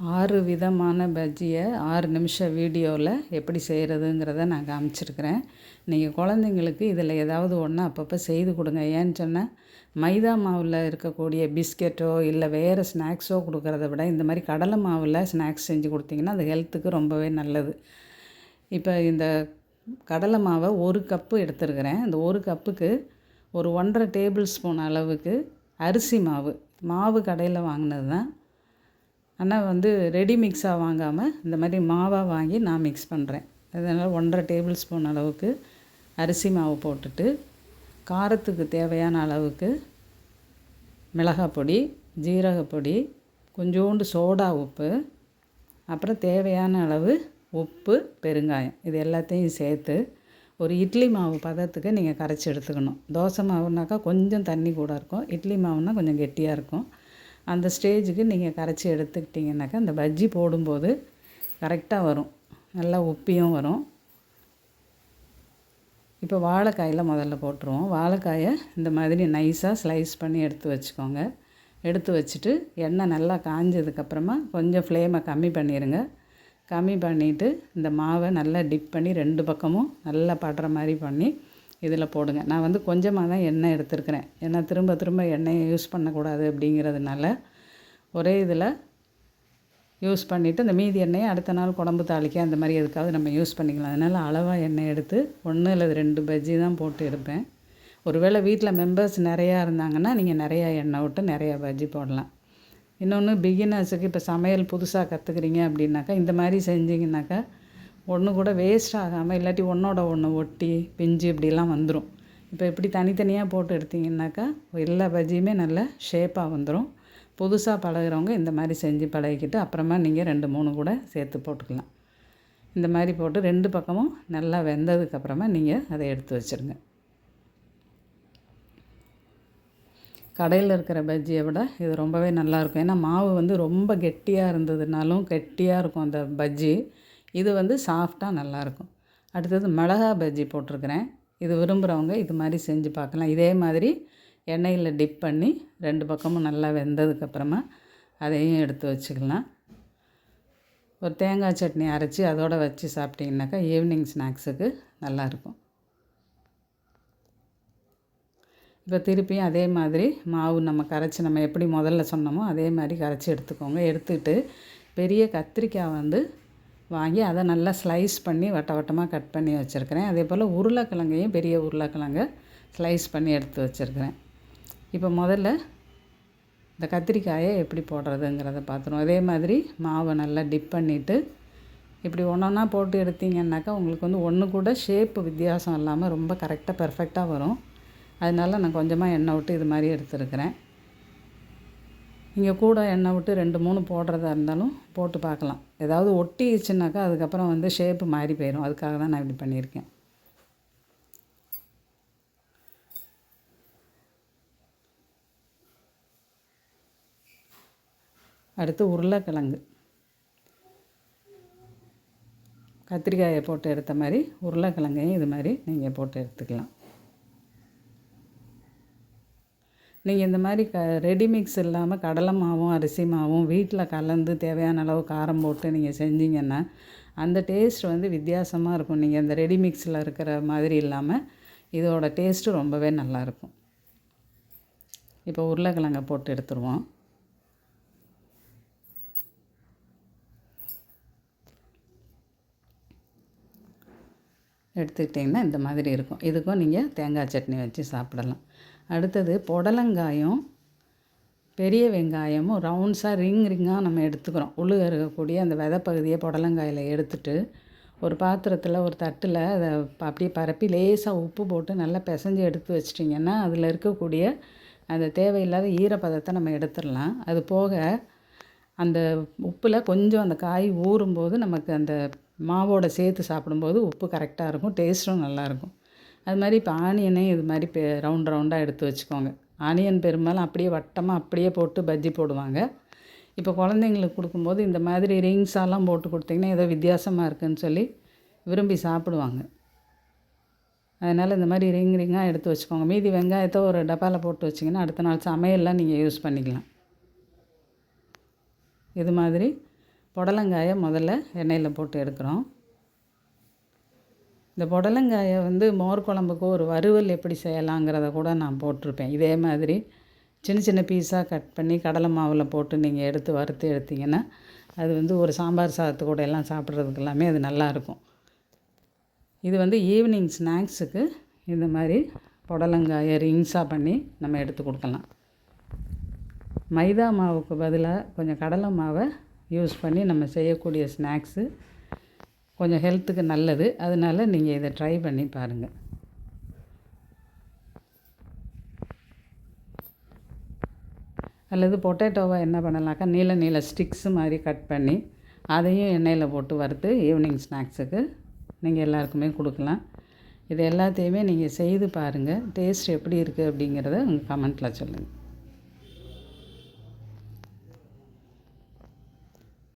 ஆறு விதமான பஜ்ஜியை ஆறு நிமிஷம் வீடியோவில் எப்படி செய்கிறதுங்கிறத நான் காமிச்சிருக்கிறேன். நீங்கள் குழந்தைங்களுக்கு இதில் ஏதாவது ஒன்று அப்பப்போ செய்து கொடுங்க. ஏன்னு சொன்னால் மைதா மாவில் இருக்கக்கூடிய பிஸ்கெட்டோ இல்லை வேறு ஸ்நாக்ஸோ கொடுக்குறத விட இந்த மாதிரி கடலை மாவில் ஸ்நாக்ஸ் செஞ்சு கொடுத்தீங்கன்னா அது ஹெல்த்துக்கு ரொம்பவே நல்லது. இப்போ இந்த கடலை மாவை ஒரு கப்பு எடுத்துருக்கிறேன். இந்த ஒரு கப்புக்கு ஒரு ஒன்றரை டேபிள் ஸ்பூன் அளவுக்கு அரிசி மாவு. மாவு கடையில் வாங்கினது தான். ஆனால் வந்து ரெடி மிக்ஸாக வாங்காமல் இந்த மாதிரி மாவாக வாங்கி நான் மிக்ஸ் பண்ணுறேன் அதனால் ஒன்றரை டேபிள் ஸ்பூன் அளவுக்கு அரிசி மாவு போட்டுட்டு காரத்துக்கு தேவையான அளவுக்கு மிளகாப்பொடி ஜீரகப்பொடி கொஞ்சோண்டு சோடா உப்பு அப்புறம் தேவையான அளவு உப்பு பெருங்காயம். இது எல்லாத்தையும் சேர்த்து ஒரு இட்லி மாவு பதத்துக்கு நீங்கள் கரைச்சி எடுத்துக்கணும். தோசை மாவுனாக்கா கொஞ்சம் தண்ணி கூட இருக்கும். இட்லி மாவுனால் கொஞ்சம் கெட்டியாக இருக்கும். அந்த ஸ்டேஜுக்கு நீங்கள் கரைச்சி எடுத்துக்கிட்டிங்கனாக்கா அந்த பஜ்ஜி போடும்போது கரெக்டாக வரும். நல்லா உப்பியும் வரும். இப்போ வாழைக்காயில் முதல்ல போட்டுருவோம். வாழைக்காயை இந்த மாதிரி நைஸாக ஸ்லைஸ் பண்ணி எடுத்து வச்சுக்கோங்க. எடுத்து வச்சுட்டு எண்ணெய் நல்லா காஞ்சதுக்கப்புறமா கொஞ்சம் ஃப்ளேமை கம்மி பண்ணிடுங்க கம்மி பண்ணிவிட்டு இந்த மாவை நல்லா டிப் பண்ணி ரெண்டு பக்கமும் நல்லா படுற மாதிரி பண்ணி இதில் போடுங்க. நான் வந்து கொஞ்சமாக தான் எண்ணெய் எடுத்துருக்கிறேன். ஏன்னா திரும்ப திரும்ப எண்ணெயை யூஸ் பண்ணக்கூடாது அப்படிங்கிறதுனால ஒரே இதில் யூஸ் பண்ணிவிட்டு அந்த மீதி எண்ணெயை அடுத்த நாள் குழம்பு தாளிக்க அந்த மாதிரி எதுக்காவது நம்ம யூஸ் பண்ணிக்கலாம். அதனால் அளவாக எண்ணெய் எடுத்து ஒன்று அல்லது ரெண்டு பஜ்ஜி தான் போட்டு எடுப்பேன். ஒருவேளை வீட்டில் மெம்பர்ஸ் நிறையா இருந்தாங்கன்னா நீங்கள் நிறையா எண்ணெய் விட்டு நிறையா பஜ்ஜி போடலாம். இன்னொன்று பிகினர்ஸுக்கு இப்போ சமையல் புதுசாக கற்றுக்குறீங்க அப்படின்னாக்கா இந்த மாதிரி செஞ்சிங்கனாக்கா ஒன்று கூட வேஸ்ட் ஆகாமல் இல்லாட்டி ஒன்றோட ஒன்று ஒட்டி பிஞ்சு இப்படிலாம் வந்துடும் இப்போ இப்படி தனித்தனியாக போட்டு எடுத்திங்கனாக்கா எல்லா பஜ்ஜியுமே நல்ல ஷேப்பாக வந்துடும் புதுசாக பழகிறவங்க இந்த மாதிரி செஞ்சு பழகிக்கிட்டு அப்புறமா நீங்கள் ரெண்டு மூணு கூட சேர்த்து போட்டுக்கலாம். இந்த மாதிரி போட்டு ரெண்டு பக்கமும் நல்லா வெந்ததுக்கப்புறமா நீங்கள் அதை எடுத்து வச்சுருங்க. கடையில் இருக்கிற பஜ்ஜியை விட இது ரொம்பவே நல்லாயிருக்கும் ஏன்னா மாவு வந்து ரொம்ப கெட்டியாக இருந்ததுனாலும் கெட்டியாக இருக்கும் அந்த பஜ்ஜி. இது வந்து சாஃப்டாக நல்லாயிருக்கும் அடுத்தது மிளகா பஜ்ஜி போட்டிருக்கிறேன். இது விரும்புகிறவங்க இது மாதிரி செஞ்சு பார்க்கலாம். இதே மாதிரி எண்ணெயில் டிப் பண்ணி ரெண்டு பக்கமும் நல்லா வெந்ததுக்கப்புறமா அதையும் எடுத்து வச்சுக்கலாம். ஒரு தேங்காய் சட்னி அரைச்சி அதோடு வச்சு சாப்பிட்டிங்கனாக்கா ஈவினிங் ஸ்நாக்ஸுக்கு நல்லாயிருக்கும் இப்போ திருப்பியும் அதே மாதிரி மாவு நம்ம கரைச்சி நம்ம எப்படி முதல்ல சொன்னோமோ அதே மாதிரி கரைச்சி எடுத்துக்கோங்க. எடுத்துக்கிட்டு பெரிய கத்திரிக்காய் வந்து வாங்கி அதை நல்லா ஸ்லைஸ் பண்ணி வட்ட வட்டமாக கட் பண்ணி வச்சுருக்கிறேன். அதே போல் உருளைக்கிழங்கையும் பெரிய உருளைக்கிழங்க ஸ்லைஸ் பண்ணி எடுத்து வச்சுருக்கிறேன். இப்போ முதல்ல இந்த கத்திரிக்காயை எப்படி போடுறதுங்கிறத பார்த்துருவோம். அதே மாதிரி மாவை நல்லா டிப் பண்ணிவிட்டு இப்படி ஒன்று ஒன்றா போட்டு எடுத்திங்கன்னாக்கா உங்களுக்கு வந்து ஒன்று கூட ஷேப்பு வித்தியாசம் இல்லாமல் ரொம்ப கரெக்டாக பர்ஃபெக்டாக வரும். அதனால நான் கொஞ்சமாக எண்ணெய் விட்டு இது மாதிரி எடுத்துருக்கிறேன். நீங்கள் கூட எண்ணெய் விட்டு ரெண்டு மூணு போடுறதா இருந்தாலும் போட்டு பார்க்கலாம். ஏதாவது ஒட்டிச்சுனாக்கா அதுக்கப்புறம் வந்து ஷேப்பு மாறி போயிடும் அதுக்காக தான் நான் இப்படி பண்ணியிருக்கேன். அடுத்து உருளைக்கிழங்கு. கத்திரிக்காயை போட்டு எடுத்த மாதிரி உருளைக்கிழங்கையும் இது மாதிரி நீங்கள் போட்டு எடுத்துக்கலாம். நீங்கள் இந்த மாதிரி க ரெடிமிக்ஸ் இல்லாமல் கடலை மாவும் அரிசி மாவும் வீட்டில் கலந்து தேவையான அளவு காரம் போட்டு நீங்கள் செஞ்சீங்கன்னா அந்த டேஸ்ட் வந்து வித்தியாசமாக இருக்கும். நீங்கள் இந்த ரெடிமிக்ஸில் இருக்கிற மாதிரி இல்லாமல் இதோட டேஸ்ட்டு ரொம்பவே நல்லாயிருக்கும் இப்போ உருளைக்கிழங்க போட்டு எடுத்துருவோம். எடுத்துக்கிட்டிங்கன்னா இந்த மாதிரி இருக்கும். இதுக்கும் நீங்கள் தேங்காய் சட்னி வச்சு சாப்பிடலாம். அடுத்தது புடலங்காயும் பெரிய வெங்காயமும் ரவுண்ட்ஸாக ரிங் ரிங்காக நம்ம எடுத்துக்கிறோம். உழுக இருக்கக்கூடிய அந்த விதைப்பகுதியை புடலங்காயில் எடுத்துட்டு ஒரு பாத்திரத்தில் ஒரு தட்டில் அதை அப்படியே பரப்பி லேசாக உப்பு போட்டு நல்லா பிசைஞ்சு எடுத்து வச்சிட்டிங்கன்னா அதில் இருக்கக்கூடிய அந்த தேவையில்லாத ஈரப்பதத்தை நம்ம எடுத்துடலாம். அது போக அந்த உப்பில் கொஞ்சம் அந்த காய் ஊறும்போது நமக்கு அந்த மாவோட சேர்த்து சாப்பிடும்போது உப்பு கரெக்டாக இருக்கும் டேஸ்ட்டும் நல்லாயிருக்கும் அது மாதிரி இப்போ ஆனியனையும் இது மாதிரி பெ ரவுண்ட் ரவுண்டாக எடுத்து வச்சுக்கோங்க. ஆனியன் பெரும்பாலும் அப்படியே வட்டமாக அப்படியே போட்டு பஜ்ஜி போடுவாங்க. இப்போ குழந்தைங்களுக்கு கொடுக்கும்போது இந்த மாதிரி ரிங்ஸாலாம் போட்டு கொடுத்தீங்கன்னா ஏதோ வித்தியாசமாக இருக்குதுன்னு சொல்லி விரும்பி சாப்பிடுவாங்க. அதனால் இந்த மாதிரி ரிங் ரிங்காக எடுத்து வச்சுக்கோங்க. மீதி வெங்காயத்தை ஒரு டப்பாவில் போட்டு வச்சிங்கன்னா அடுத்த நாள் சமையல்லாம் நீங்கள் யூஸ் பண்ணிக்கலாம். இது மாதிரி புடலங்காயை முதல்ல எண்ணெயில் போட்டு எடுக்கிறோம். இந்த புடலங்காயை வந்து மோர் குழம்புக்கு ஒரு வறுவல் எப்படி செய்யலாங்கிறத கூட நான் போட்டிருப்பேன். இதே மாதிரி சின்ன சின்ன பீஸாக கட் பண்ணி கடலை மாவில் போட்டு நீங்கள் எடுத்து வறுத்து எடுத்திங்கன்னா அது வந்து ஒரு சாம்பார் சாதத்து கூட எல்லாம் சாப்பிட்றதுக்கு எல்லாமே அது நல்லாயிருக்கும் இது வந்து ஈவினிங் ஸ்நாக்ஸுக்கு இந்த மாதிரி புடலங்காயை ரிங்ஸாக பண்ணி நம்ம எடுத்து கொடுக்கலாம். மைதா மாவுக்கு பதிலாக கொஞ்சம் கடலை மாவை யூஸ் பண்ணி நம்ம செய்யக்கூடிய ஸ்நாக்ஸு கொஞ்சம் ஹெல்த்துக்கு நல்லது. அதனால் நீங்கள் இதை ட்ரை பண்ணி பாருங்கள் அல்லது பொட்டேட்டோவை என்ன பண்ணலாக்கா நீல நீல ஸ்டிக்ஸு மாதிரி கட் பண்ணி அதையும் எண்ணெயில் போட்டு வறுத்து ஈவினிங் ஸ்நாக்ஸுக்கு நீங்கள் எல்லாருக்குமே கொடுக்கலாம். இது எல்லாத்தையுமே நீங்கள் செய்து பாருங்கள் டேஸ்ட் எப்படி இருக்குது அப்படிங்கிறத உங்கள் கமெண்ட்டில் சொல்லுங்கள்